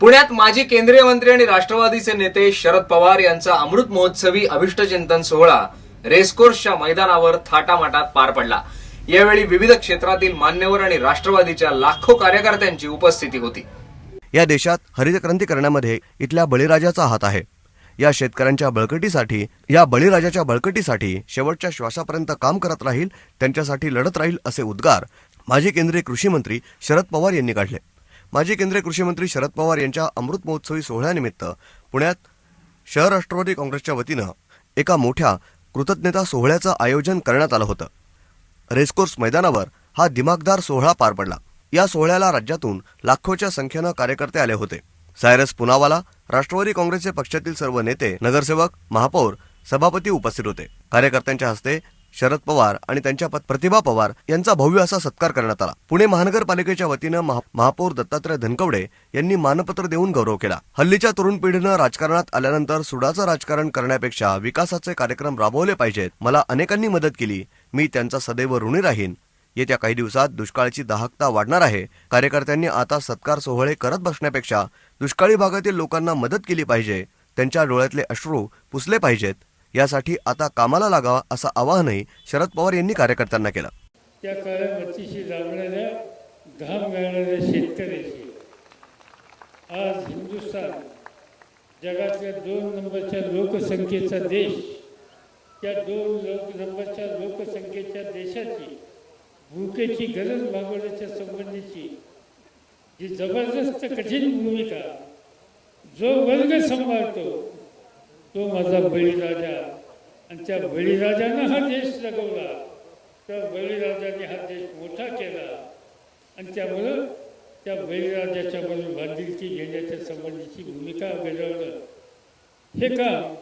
पुण्यात माजी केंद्रीय मंत्री आणि राष्ट्रवादीचे नेते शरद पवार यांचा अमृत महोत्सवी अभिष्टचिंतन सोहळा रेसकोर्सच्या मैदानावर थाटामाटात पार पडला. यावेळी विविध क्षेत्रातील मान्यवर आणि राष्ट्रवादीच्या लाखो कार्यकर्त्यांची उपस्थिती होती. या देशात हरित क्रांती करण्यामध्ये इथल्या बळीराजाचा हात आहे. या शेतकऱ्यांच्या बळकटीसाठी या बळीराजाच्या बळकटीसाठी शेवटच्या श्वासापर्यंत काम करत राहील त्यांच्यासाठी लढत राहील असे उद्गार माजी केंद्रीय कृषी मंत्री शरद पवार यांनी काढले. माजी केंद्रीय कृषी मंत्री शरद पवार यांच्या अमृत महोत्सवी सोहळ्यानिमित्त पुण्यात शहर राष्ट्रवादी काँग्रेसच्या वतीनं एका मोठ्या कृतज्ञता सोहळ्याचं आयोजन करण्यात आलं होतं. रेसकोर्स मैदानावर हा दिमागदार सोहळा पार पडला. या सोहळ्याला राज्यातून लाखोच्या संख्येनं कार्यकर्ते आले होते. सायरस पुनावाला राष्ट्रवादी काँग्रेसचे पक्षातील सर्व नेते नगरसेवक महापौर सभापती उपस्थित होते. कार्यकर्त्यांच्या हस्ते शरद पवार आणि त्यांच्या पत- प्रतिभा पवार यांचा भव्य असा सत्कार करण्यात आला. पुणे महानगरपालिकेच्या वतीनं महा- महापौर दत्तात्रय धनकवडे यांनी मानपत्र देऊन गौरव केला. हल्लीच्या तरुण पिढीनं राजकारणात आल्यानंतर सुडाचं राजकारण करण्यापेक्षा विकासाचे कार्यक्रम राबवले पाहिजेत. मला अनेकांनी मदत केली. मी त्यांचा सदैव ऋणी राहीन. येत्या काही दिवसात दुष्काळाची दाहकता वाढणार आहे. कार्यकर्त्यांनी आता सत्कार सोहळे करत बसण्यापेक्षा दुष्काळी भागातील लोकांना मदत केली पाहिजे. त्यांच्या डोळ्यातले अश्रू पुसले पाहिजेत. यासाठी आता कामाला लागावा असं आवाहनही शरद पवार यांनी कार्यकर्त्यांना केलं. त्या काळामतीशी लागणाऱ्या घाम मिळणाऱ्या शेतकऱ्याशी आज हिंदुस्थान जगातल्या दोन नंबरच्या लोकसंख्येचा देश त्या दोन लोक नंबरच्या लोकसंख्येच्या देशाची भूकेची गरज भागवण्याच्या संबंधीची जी जबरदस्त कठीण भूमिका जो वर्ग सांभाळतो तो माझा बळीराजा आणि त्या बळीराजानं हा देश जगवला. त्या बळीराजाने हा देश मोठा केला. आणि त्यामुळं त्या बळीराजाच्या बरोबर बांधिलकी घेण्याच्या संबंधीची भूमिका बजावणं हे काम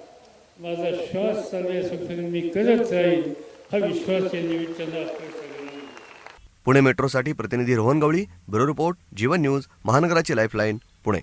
माझा श्वास चालण्यासोबत मी करत राहील हा विश्वास या निमित्तानं पुणे मेट्रोसाठी प्रतिनिधी Rohan Gawali bureau report Jeevan news महानगराची lifeline Pune.